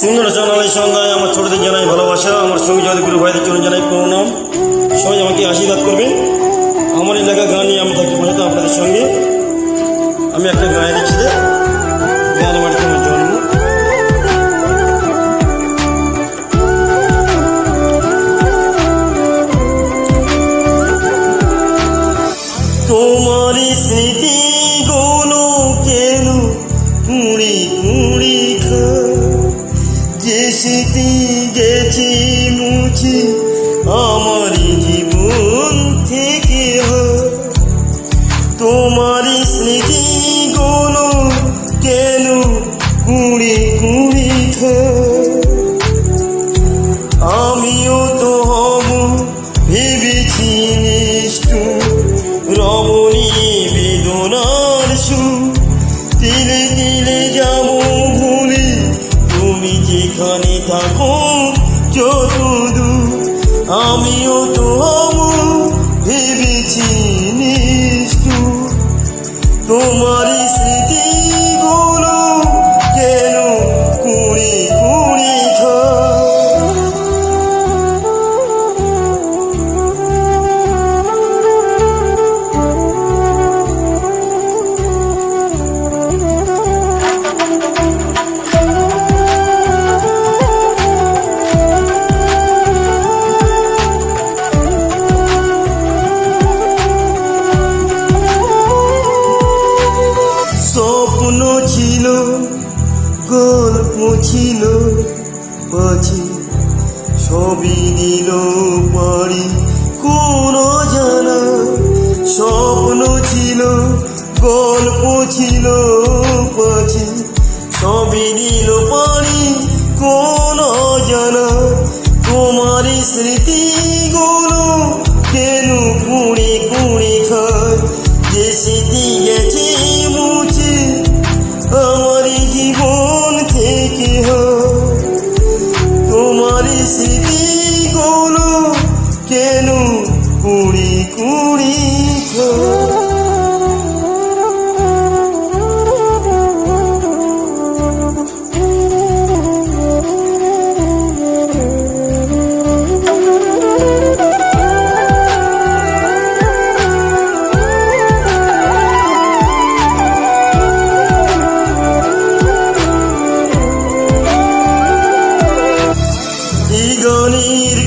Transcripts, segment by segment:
সুন্দর জানালাই সন্ধ্যায় আমার ছোটদের জানাই ভালোবাসা, আমার সঙ্গে যাদের গুরু ভাইদের জন্য জানাই প্রণাম। সবাই আমাকে আশীর্বাদ করবে আমার এলাকা গান নিয়ে আমি থাকি আপনাদের সঙ্গে। আমি একটা গায়ে স্মৃতি গেছে মুছে আমার জীবন থেকে তোমার স্মৃতি গুলো কেন কুড়ি কুড়ি খায়? থাকো যতদূর আমিও তো ভেবেছি। গল্প ছিল পাছি ছবি দিল পারি। কোন জানা স্বপ্ন ছিল গল্প ছিল পাছি ছবি দিল পারি। কোন জানা তোমার স্মৃতিগুলো কেন কুড়ি খায়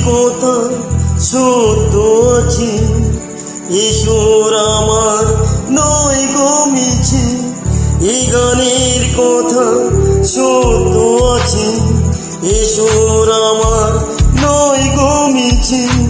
কথা সত্য আছে ঈশ্বর আমার নয় কমিছে এই গানের কথা সত্য আছে। ঈশ্বর আমার নয় কমিছে